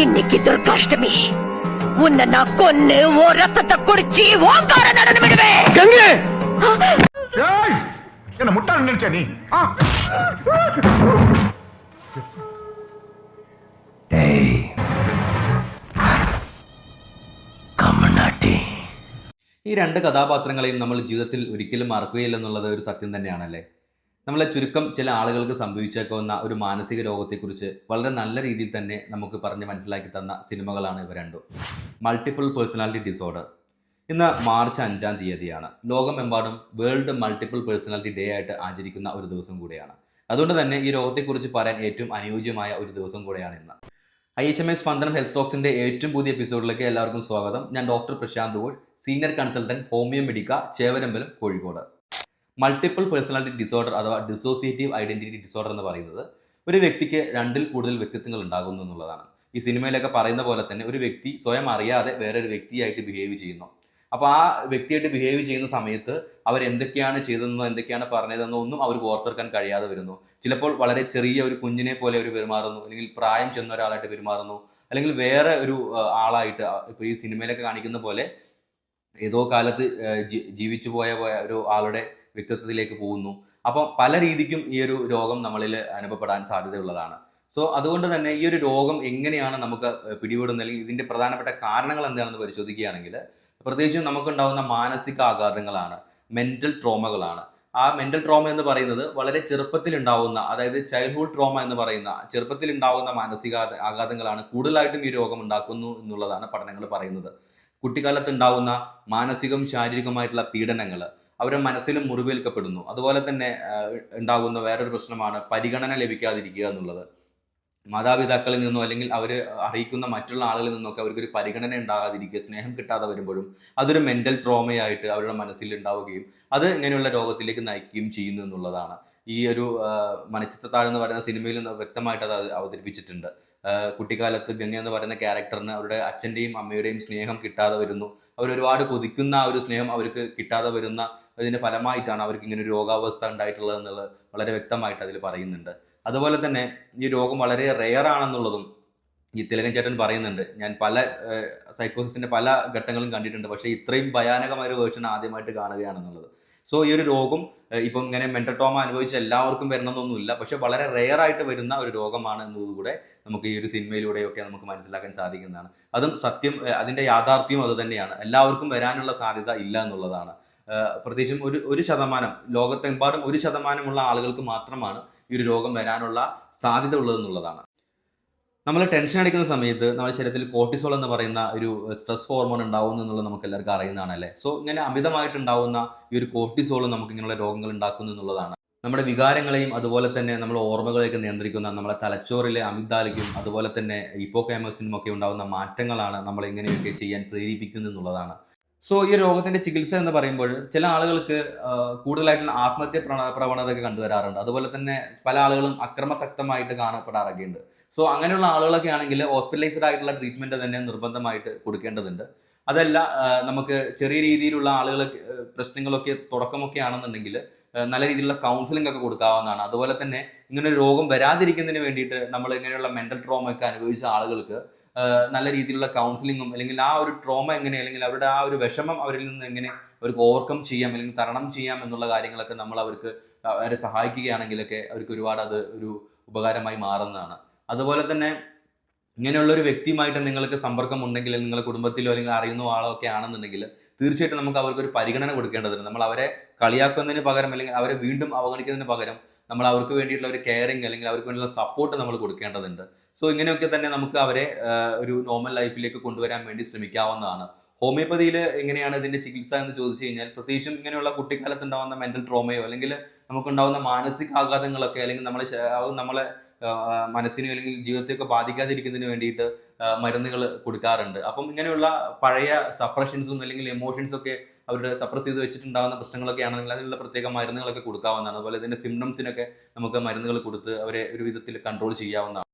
இன்னைக்கு துர்காஷ்டமி உன்னை நான் கொன்னு ஓ ரத்தத்தை குடிச்சு ஓங்கார நடனம் விடுவேன் கங்கே ஏய் என்ன முட்டாள் நினைச்ச நீ ஆ? ഈ രണ്ട് കഥാപാത്രങ്ങളെയും നമ്മൾ ജീവിതത്തിൽ ഒരിക്കലും മറക്കുകയില്ല എന്നുള്ളത് ഒരു സത്യം തന്നെയാണല്ലേ നമ്മളെ ചുരുക്കം ചില ആളുകൾക്ക് സംഭവിച്ചേക്കാവുന്ന ഒരു മാനസിക രോഗത്തെക്കുറിച്ച് വളരെ നല്ല രീതിയിൽ തന്നെ നമുക്ക് പറഞ്ഞ് മനസ്സിലാക്കി തന്ന സിനിമകളാണ് ഇവ രണ്ടും. മൾട്ടിപ്പിൾ പേഴ്സണാലിറ്റി ഡിസോർഡർ ഇന്ന് മാർച്ച് അഞ്ചാം തീയതിയാണ്. ലോകമെമ്പാടും വേൾഡ് മൾട്ടിപ്പിൾ പേഴ്സണാലിറ്റി ഡേ ആയിട്ട് ആചരിക്കുന്ന ഒരു ദിവസം കൂടിയാണ്. അതുകൊണ്ട് തന്നെ ഈ രോഗത്തെക്കുറിച്ച് പറയാൻ ഏറ്റവും അനുയോജ്യമായ ഒരു ദിവസം കൂടെയാണ് ഇന്ന്. ഐ എച്ച് എം എസ് സ്പന്ദനം ഹെൽത്ത് സ്റ്റോക്സിന്റെ ഏറ്റവും പുതിയ എപ്പിസോഡിലേക്ക് എല്ലാവർക്കും സ്വാഗതം. ഞാൻ doctor Prashant Ghosh senior consultant homeo medica Chevarambalam Kozhikode. Multiple personality disorder അഥവാ ഡിസോസിയേറ്റീവ് ഐഡന്റിറ്റി ഡിസോർഡർ എന്ന് പറയുന്നത് ഒരു വ്യക്തിക്ക് രണ്ടിൽ കൂടുതൽ വ്യക്തിത്വങ്ങൾ ഉണ്ടാകുന്നു എന്നുള്ളതാണ്. ഈ സിനിമയിലൊക്കെ പറയുന്ന പോലെ തന്നെ ഒരു വ്യക്തി സ്വയം അറിയാതെ വേറൊരു വ്യക്തിയായിട്ട് ബിഹേവ് ചെയ്യുന്നു. അപ്പോൾ ആ വ്യക്തിയായിട്ട് ബിഹേവ് ചെയ്യുന്ന സമയത്ത് അവർ എന്തൊക്കെയാണ് ചെയ്തതെന്നോ എന്തൊക്കെയാണ് പറഞ്ഞതെന്നോ ഒന്നും അവർക്ക് ഓർത്തെടുക്കാൻ കഴിയാതെ വരുന്നു. ചിലപ്പോൾ വളരെ ചെറിയ ഒരു കുഞ്ഞിനെ പോലെ അവർ പെരുമാറുന്നു. അല്ലെങ്കിൽ പ്രായം ചെന്ന ഒരാളായിട്ട് പെരുമാറുന്നു. അല്ലെങ്കിൽ വേറെ ഒരു ആളായിട്ട് ഇപ്പോൾ ഈ സിനിമയിലൊക്കെ കാണിക്കുന്ന പോലെ ഏതോ കാലത്ത് ജീവിച്ചു പോയ ഒരു ആളുടെ വ്യക്തിത്വത്തിലേക്ക് പോകുന്നു. അപ്പോൾ പല രീതിക്കും ഈ ഒരു രോഗം നമ്മളിൽ അനുഭവപ്പെടാൻ സാധ്യതയുള്ളതാണ്. സോ അതുകൊണ്ട് തന്നെ ഈ ഒരു രോഗം എങ്ങനെയാണ് നമുക്ക് പിടിപെടുന്നത്? അല്ലെങ്കിൽ ഇതിന്റെ പ്രധാനപ്പെട്ട കാരണങ്ങൾ എന്താണെന്ന് പരിശോധിക്കുകയാണെങ്കിൽ പ്രത്യേകിച്ചും നമുക്കുണ്ടാകുന്ന മാനസിക ആഘാതങ്ങളാണ് മെന്റൽ ട്രോമകളാണ് ആ മെന്റൽ ട്രോമ എന്ന് പറയുന്നത് വളരെ ചെറുപ്പത്തിൽ ഉണ്ടാവുന്ന അതായത് ചൈൽഡ്ഹുഡ് ട്രോമ എന്ന് പറയുന്ന ചെറുപ്പത്തിൽ ഉണ്ടാവുന്ന മാനസിക ആഘാതങ്ങളാണ് കൂടുതലായിട്ടും ഈ രോഗം ഉണ്ടാക്കുന്നു എന്നുള്ളതാണ് പഠനങ്ങൾ പറയുന്നത്. കുട്ടിക്കാലത്ത് ഉണ്ടാവുന്ന മാനസികവും ശാരീരികവുമായിട്ടുള്ള പീഡനങ്ങൾ അവരുടെ മനസ്സിലും മുറിവേൽക്കപ്പെടുന്നു. അതുപോലെ തന്നെ ഉണ്ടാകുന്ന വേറൊരു പ്രശ്നമാണ് പരിഗണന ലഭിക്കാതിരിക്കുക എന്നുള്ളത്. മാതാപിതാക്കളിൽ നിന്നോ അല്ലെങ്കിൽ അവർ അറിയിക്കുന്ന മറ്റുള്ള ആളുകളിൽ നിന്നൊക്കെ അവർക്കൊരു പരിഗണന ഉണ്ടാകാതിരിക്കുക സ്നേഹം കിട്ടാതെ വരുമ്പോഴും അതൊരു മെന്റൽ ട്രോമയായിട്ട് അവരുടെ മനസ്സിൽ ഉണ്ടാവുകയും അത് ഇങ്ങനെയുള്ള രോഗത്തിലേക്ക് നയിക്കുകയും ചെയ്യുന്നു എന്നുള്ളതാണ്. ഈ ഒരു എന്ന് പറയുന്ന സിനിമയിൽ വ്യക്തമായിട്ട് അത് അവതരിപ്പിച്ചിട്ടുണ്ട്. കുട്ടിക്കാലത്ത് ഗംഗ എന്ന് പറയുന്ന ക്യാരക്ടറിന് അവരുടെ അച്ഛന്റെയും അമ്മയുടെയും സ്നേഹം കിട്ടാതെ വരുന്നു. അവർ ഒരുപാട് കൊതിക്കുന്ന ആ ഒരു സ്നേഹം അവർക്ക് കിട്ടാതെ വരുന്ന ഇതിന്റെ ഫലമായിട്ടാണ് അവർക്ക് ഇങ്ങനെ ഒരു രോഗാവസ്ഥ ഉണ്ടായിട്ടുള്ളത് എന്നുള്ളത് വളരെ വ്യക്തമായിട്ട് അതിൽ പറയുന്നുണ്ട്. അതുപോലെ തന്നെ ഈ രോഗം വളരെ റെയർ ആണെന്നുള്ളതും ഈ തിലകൻ ചേട്ടൻ പറയുന്നുണ്ട്. ഞാൻ പല സൈക്കോസിന്റെ പല ഘട്ടങ്ങളും കണ്ടിട്ടുണ്ട്. പക്ഷേ ഇത്രയും ഭയാനകമായ ഒരു വേർഷൻ ആദ്യമായിട്ട് കാണുകയാണെന്നുള്ളത്. സോ ഈ ഒരു രോഗം ഇപ്പം ഇങ്ങനെ മെന്റൽ അനുഭവിച്ച് എല്ലാവർക്കും വരണമെന്നൊന്നുമില്ല. പക്ഷെ വളരെ റെയർ ആയിട്ട് വരുന്ന ഒരു രോഗമാണ് എന്നതുകൂടെ നമുക്ക് ഈ ഒരു സിനിമയിലൂടെയൊക്കെ നമുക്ക് മനസ്സിലാക്കാൻ സാധിക്കുന്നതാണ്. അതും സത്യം അതിന്റെ അതിന്റെ യാഥാർത്ഥ്യം അത് തന്നെയാണ്. എല്ലാവർക്കും വരാനുള്ള സാധ്യത ഇല്ല എന്നുള്ളതാണ്. പ്രത്യേകിച്ചും ഒരു ഒരു ശതമാനം ലോകത്തെമ്പാടും ഒരു ശതമാനമുള്ള ആളുകൾക്ക് മാത്രമാണ് ഈ ഒരു രോഗം വരാനുള്ള സാധ്യത ഉള്ളതെന്നുള്ളതാണ്. നമ്മൾ ടെൻഷൻ അടിക്കുന്ന സമയത്ത് നമ്മുടെ ശരീരത്തിൽ കോർട്ടിസോൾ എന്ന് പറയുന്ന ഒരു സ്ട്രെസ് ഹോർമോൺ ഉണ്ടാവുന്നു എന്നുള്ളത് നമുക്ക് എല്ലാവർക്കും അറിയുന്നതാണ് അല്ലേ? സോ ഇങ്ങനെ അമിതമായിട്ട് ഉണ്ടാവുന്ന ഈ ഒരു കോർട്ടിസോൾ നമുക്ക് ഇങ്ങനെയുള്ള രോഗങ്ങൾ ഉണ്ടാക്കുന്നു എന്നുള്ളതാണ്. നമ്മുടെ വികാരങ്ങളെയും അതുപോലെ തന്നെ നമ്മുടെ ഓർമ്മകളെയൊക്കെ നിയന്ത്രിക്കുന്ന നമ്മുടെ തലച്ചോറിലെ അമിതാലിക്കും അതുപോലെ തന്നെ ഇപ്പോക്കാമസിനും ഒക്കെ ഉണ്ടാകുന്ന മാറ്റങ്ങളാണ് നമ്മളെ ഇങ്ങനെയൊക്കെ ചെയ്യാൻ പ്രേരിപ്പിക്കുന്നു എന്നുള്ളതാണ്. സോ ഈ രോഗത്തിന്റെ ചികിത്സ എന്ന് പറയുമ്പോൾ ചില ആളുകൾക്ക് കൂടുതലായിട്ടുള്ള ആത്മഹത്യ പ്രവണത പ്രവണതയൊക്കെ കണ്ടുവരാറുണ്ട്. അതുപോലെ തന്നെ പല ആളുകളും അക്രമസക്തമായിട്ട് കാണപ്പെടാറൊക്കെ ഉണ്ട് സോ അങ്ങനെയുള്ള ആളുകളൊക്കെ ആണെങ്കിൽ ഹോസ്പിറ്റലൈസ്ഡ് ആയിട്ടുള്ള ട്രീറ്റ്മെന്റ് തന്നെ നിർബന്ധമായിട്ട് കൊടുക്കേണ്ടതുണ്ട്. അതല്ല നമുക്ക് ചെറിയ രീതിയിലുള്ള ആളുകൾ പ്രശ്നങ്ങളൊക്കെ തുടക്കമൊക്കെ ആണെന്നുണ്ടെങ്കിൽ നല്ല രീതിയിലുള്ള കൗൺസിലിംഗ് ഒക്കെ കൊടുക്കാവുന്നതാണ്. അതുപോലെ തന്നെ ഇങ്ങനെ രോഗം വരാതിരിക്കുന്നതിന് വേണ്ടിയിട്ട് നമ്മൾ ഇങ്ങനെയുള്ള മെന്റൽ ട്രോമ ഒക്കെ അനുഭവിച്ച ആളുകൾക്ക് നല്ല രീതിയിലുള്ള കൗൺസിലിങ്ങും അല്ലെങ്കിൽ ആ ഒരു ട്രോമ എങ്ങനെ അല്ലെങ്കിൽ അവരുടെ ആ ഒരു വിഷമം അവരിൽ നിന്ന് എങ്ങനെ അവർക്ക് ഓവർകം ചെയ്യാം അല്ലെങ്കിൽ തരണം ചെയ്യാം എന്നുള്ള കാര്യങ്ങളൊക്കെ നമ്മൾ അവർക്ക് അവരെ സഹായിക്കുകയാണെങ്കിലൊക്കെ അവർക്ക് ഒരുപാട് അത് ഒരു ഉപകാരമായി മാറുന്നതാണ്. അതുപോലെ തന്നെ ഇങ്ങനെയുള്ള ഒരു വ്യക്തിയുമായിട്ട് നിങ്ങൾക്ക് സമ്പർക്കം ഉണ്ടെങ്കിൽ നിങ്ങളുടെ കുടുംബത്തിലോ അല്ലെങ്കിൽ അറിയുന്ന ആളോ ഒക്കെ ആണെന്നുണ്ടെങ്കിൽ തീർച്ചയായിട്ടും നമുക്ക് അവർക്ക് ഒരു പരിഗണന കൊടുക്കേണ്ടതുണ്ട്. നമ്മൾ അവരെ കളിയാക്കുന്നതിന് പകരം അല്ലെങ്കിൽ അവരെ വീണ്ടും അവഗണിക്കുന്നതിന് പകരം നമ്മൾ അവർക്ക് വേണ്ടിയിട്ടുള്ള ഒരു കെയറിങ് അല്ലെങ്കിൽ അവർക്ക് വേണ്ടിയുള്ള സപ്പോർട്ട് നമ്മൾ കൊടുക്കേണ്ടതുണ്ട്. സോ ഇങ്ങനെയൊക്കെ തന്നെ നമുക്ക് അവരെ ഒരു നോർമൽ ലൈഫിലേക്ക് കൊണ്ടുവരാൻ വേണ്ടി ശ്രമിക്കാവുന്നതാണ്. ഹോമിയോപ്പതിയിൽ എങ്ങനെയാണ് ഇതിന്റെ ചികിത്സ എന്ന് ചോദിച്ചു കഴിഞ്ഞാൽ പ്രത്യേകിച്ചും ഇങ്ങനെയുള്ള കുട്ടിക്കാലത്ത് ഉണ്ടാവുന്ന മെന്റൽ ട്രോമയോ അല്ലെങ്കിൽ നമുക്കുണ്ടാകുന്ന മാനസിക ആഘാതങ്ങളൊക്കെ അല്ലെങ്കിൽ നമ്മളെ നമ്മളെ മനസ്സിനെ അല്ലെങ്കിൽ ജീവിതത്തെയൊക്കെ ബാധിക്കാതിരിക്കുന്നതിന് വേണ്ടിയിട്ട് മരുന്നുകൾ കൊടുക്കാറുണ്ട്. അപ്പം ഇങ്ങനെയുള്ള പഴയ സപ്രഷൻസും അല്ലെങ്കിൽ എമോഷൻസ് ഒക്കെ അവരുടെ സപ്രസ് ചെയ്ത് വെച്ചിട്ടുണ്ടാകുന്ന പ്രശ്നങ്ങളൊക്കെ ആണെങ്കിൽ അതിനുള്ള പ്രത്യേക മരുന്നുകളൊക്കെ കൊടുക്കാവുന്നതാണ്. അതുപോലെ ഇതിന്റെ സിംറ്റംസിനൊക്കെ നമുക്ക് മരുന്നുകൾ കൊടുത്ത് അവരെ ഒരു വിധത്തിൽ കൺട്രോൾ ചെയ്യാവുന്നതാണ്.